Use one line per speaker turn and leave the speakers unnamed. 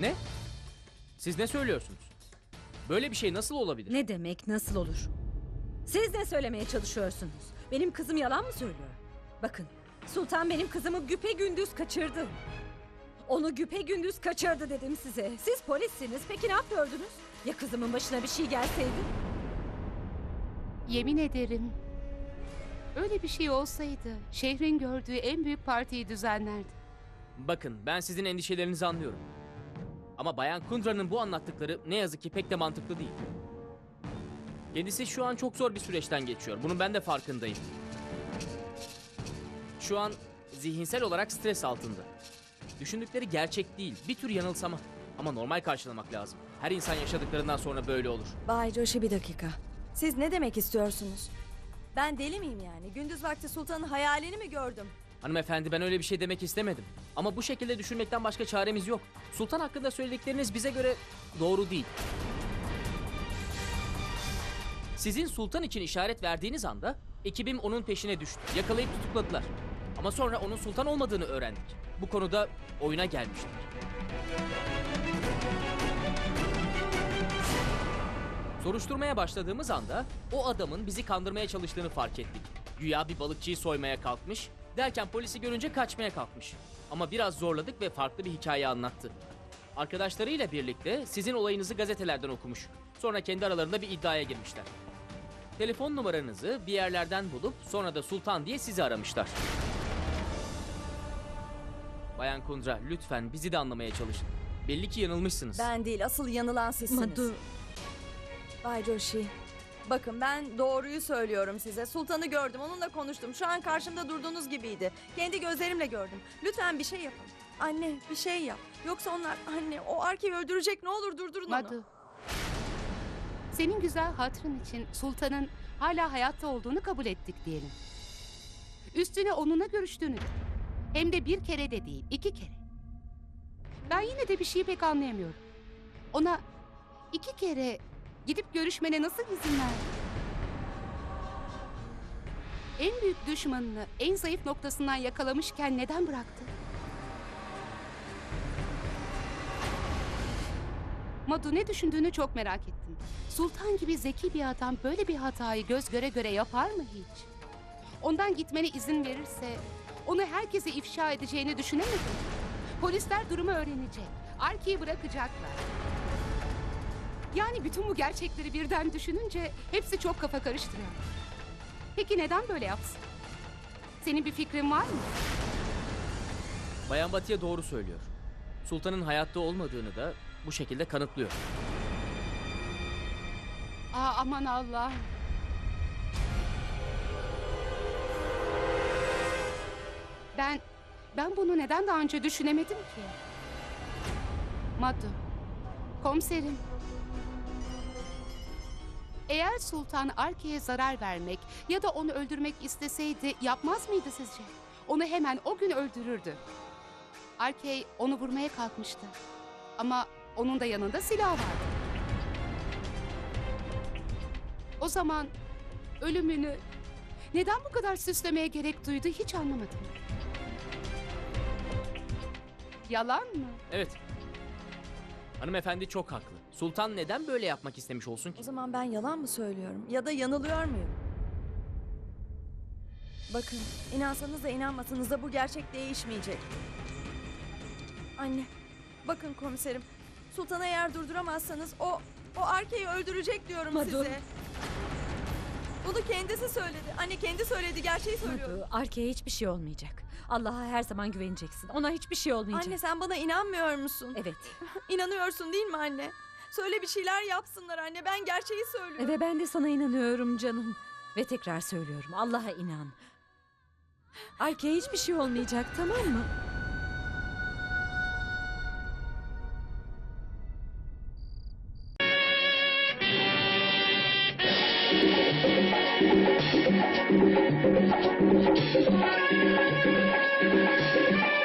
Ne? Siz ne söylüyorsunuz? Böyle bir şey nasıl olabilir?
Ne demek nasıl olur? Siz ne söylemeye çalışıyorsunuz? Benim kızım yalan mı söylüyor? Bakın Sultan benim kızımı güpe gündüz kaçırdı. Onu güpe gündüz kaçırdı dedim size. Siz polissiniz. Peki ne yapıyordunuz? Ya kızımın başına bir şey gelseydi?
Yemin ederim. Öyle bir şey olsaydı şehrin gördüğü en büyük partiyi düzenlerdi.
Bakın ben sizin endişelerinizi anlıyorum. Ama Bayan Kundra'nın bu anlattıkları ne yazık ki pek de mantıklı değil. Kendisi şu an çok zor bir süreçten geçiyor. Bunun ben de farkındayım. Şu an zihinsel olarak stres altında. Düşündükleri gerçek değil. Bir tür yanılsama. Ama normal karşılamak lazım. Her insan yaşadıklarından sonra böyle olur.
Bay Joshi bir dakika. Siz ne demek istiyorsunuz? Ben deli miyim yani? Gündüz vakti sultanın hayalini mi gördüm?
Hanımefendi ben öyle bir şey demek istemedim. Ama bu şekilde düşünmekten başka çaremiz yok. Sultan hakkında söyledikleriniz bize göre doğru değil. Sizin sultan için işaret verdiğiniz anda ekibim onun peşine düştü. Yakalayıp tutukladılar. Ama sonra onun sultan olmadığını öğrendik. Bu konuda oyuna gelmişler. Soruşturmaya başladığımız anda o adamın bizi kandırmaya çalıştığını fark ettik. Güya bir balıkçıyı soymaya kalkmış, derken polisi görünce kaçmaya kalkmış. Ama biraz zorladık ve farklı bir hikaye anlattı. Arkadaşlarıyla birlikte sizin olayınızı gazetelerden okumuş. Sonra kendi aralarında bir iddiaya girmişler. Telefon numaranızı bir yerlerden bulup sonra da Sultan diye sizi aramışlar. Bayan Kundra lütfen bizi de anlamaya çalışın. Belli ki yanılmışsınız.
Ben değil, asıl yanılan sizsiniz.
Madu,
Bay Joshi, bakın ben doğruyu söylüyorum size. Sultanı gördüm, onunla konuştum. Şu an karşımda durduğunuz gibiydi. Kendi gözlerimle gördüm. Lütfen bir şey yapın. Anne bir şey yap. Yoksa onlar anne o Arke'yi öldürecek. Ne olur durdurun onu.
Madu. Senin güzel hatırın için sultanın hala hayatta olduğunu kabul ettik diyelim. Üstüne onunla görüştüğünü. Hem de bir kere de değil, iki kere. Ben yine de bir şeyi pek anlayamıyorum. Ona iki kere gidip görüşmene nasıl izin verdi? En büyük düşmanını en zayıf noktasından yakalamışken neden bıraktı? Madu ne düşündüğünü çok merak ettim. Sultan gibi zeki bir adam böyle bir hatayı göz göre göre yapar mı hiç? Ondan gitmene izin verirse onu herkese ifşa edeceğini düşünemedim. Polisler durumu öğrenecek. Arkiyi bırakacaklar. Yani bütün bu gerçekleri birden düşününce hepsi çok kafa karıştırıyor. Peki neden böyle yapsın? Senin bir fikrin var mı?
Bayan Batı'ya doğru söylüyor. Sultanın hayatta olmadığını da bu şekilde kanıtlıyor.
Aa aman Allah. Ben ben bunu neden daha önce düşünemedim ki? Madu. Komiserim. Eğer Sultan Arke'ye zarar vermek ya da onu öldürmek isteseydi yapmaz mıydı sizce? Onu hemen o gün öldürürdü. Arkey onu vurmaya kalkmıştı. Ama onun da yanında silah vardı. O zaman ölümünü neden bu kadar süslemeye gerek duydu hiç anlamadım. Yalan mı?
Evet. Hanımefendi çok haklı. Sultan neden böyle yapmak istemiş olsun ki?
O zaman ben yalan mı söylüyorum? Ya da yanılıyor muyum? Bakın, inansanız da inanmasanız da bu gerçek değişmeyecek. Anne, bakın komiserim. Sultan'ı eğer durduramazsanız o, o Arke'yi öldürecek diyorum
Madu.
size. Bunu kendisi söyledi. Anne kendi söyledi, gerçeği söylüyor.
Madu, Arke'ye hiçbir şey olmayacak. Allah'a her zaman güveneceksin. Ona hiçbir şey olmayacak.
Anne sen bana inanmıyor musun?
Evet.
İnanıyorsun değil mi anne? Söyle bir şeyler yapsınlar anne. Ben gerçeği söylüyorum.
Ve ben de sana inanıyorum canım. Ve tekrar söylüyorum Allah'a inan. Arke'ye hiçbir şey olmayacak tamam mı? Thank you.